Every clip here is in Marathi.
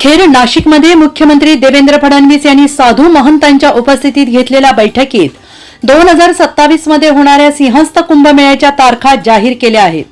अखेर नाशिकमध्ये मुख्यमंत्री देवेंद्र फडणवीस यांनी साधू महंतांच्या उपस्थितीत घेतलेल्या बैठकीत दोन हजार सत्तावीसमध्ये होणाऱ्या सिंहस्थ कुंभमेळ्याच्या तारखा जाहीर केल्या आहेत.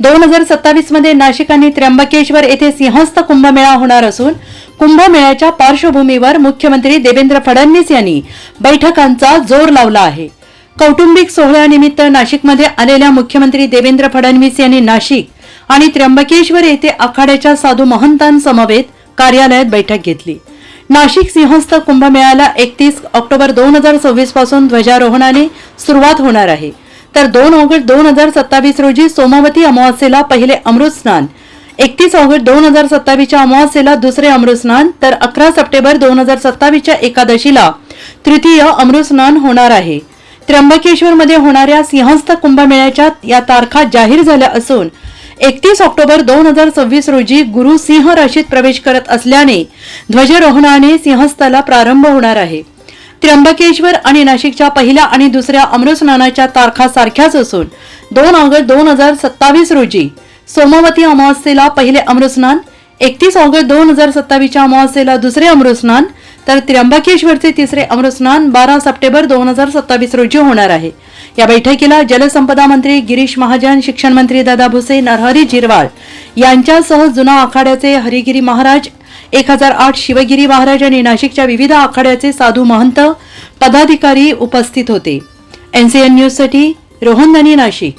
दोन हजार सत्तावीसमध्ये नाशिक आणि त्र्यंबकेश्वर येथे सिंहस्थ कुंभमेळा होणार असून कुंभमेळ्याच्या पार्श्वभूमीवर मुख्यमंत्री देवेंद्र फडणवीस यांनी बैठकांचा जोर लावला आहे. कौटुंबिक सोहळ्यानिमित्त नाशिकमध्ये आलेल्या मुख्यमंत्री देवेंद्र फडणवीस यांनी नाशिक आणि त्र्यंबकेश्वर येथे आखाड्याच्या साधू महंतांसमवेत कार्यालयात बैठक घेतली. नाशिक सिंहस्थ कुंभमेळ्याला एकतीस ऑक्टोबर दोन हजार सव्वीसपासून ध्वजारोहणाने सुरुवात होणार आहे. तर दोन ऑगस्ट दोन हजार सत्तावीस रोजी सोमवती अमावास्येला पहिले अमृत स्नान एकतीस ऑगस्ट दोन हजार सत्तावीसच्या अमावास्येला दुसरे अमृत स्नान तर अकरा सप्टेंबर दोन हजार सत्तावीसच्या एकादशीला तृतीय अमृत स्नान होणार आहे. त्र्यंबकेश्वरमध्ये होणाऱ्या सिंहस्थ कुंभमेळ्याच्या या तारखा जाहीर झाल्या असून एकतीस ऑक्टोबर दोन हजार सव्वीस रोजी गुरु सिंह राशीत प्रवेश करत असल्याने ध्वजरोहणाने सिंहस्थाला प्रारंभ होणार आहे. त्र्यंबकेश्वर आणि नाशिकच्या पहिल्या आणि दुसऱ्या अमृतस्नानाच्या तारखा सारख्याच असून दोन ऑगस्ट दोन हजार सत्तावीस रोजी सोमवती अमावास्येला पहिले अमृतस्नान एकतीस ऑगस्ट दोन हजार सत्तावीसच्या अमावास्येला दुसरे अमृतस्नान तर त्र्यंबकेश्वरचे तिसरे अमृतस्नान बारा सप्टेंबर दोन हजार सत्तावीस रोजी होणार आहे. या बैठकीला जलसंपदा मंत्री गिरीश महाजन शिक्षण मंत्री दादा भुसे नरहरी झिरवाळ यांच्यासह जुना आखाड्याचे हरिगिरी महाराज एक हजार आठ शिवगिरी महाराज आणि नाशिकच्या विविध आखाड्याचे साधू महंत पदाधिकारी उपस्थित होते. एनसीएन न्यूजसाठी रोहन नाशिक.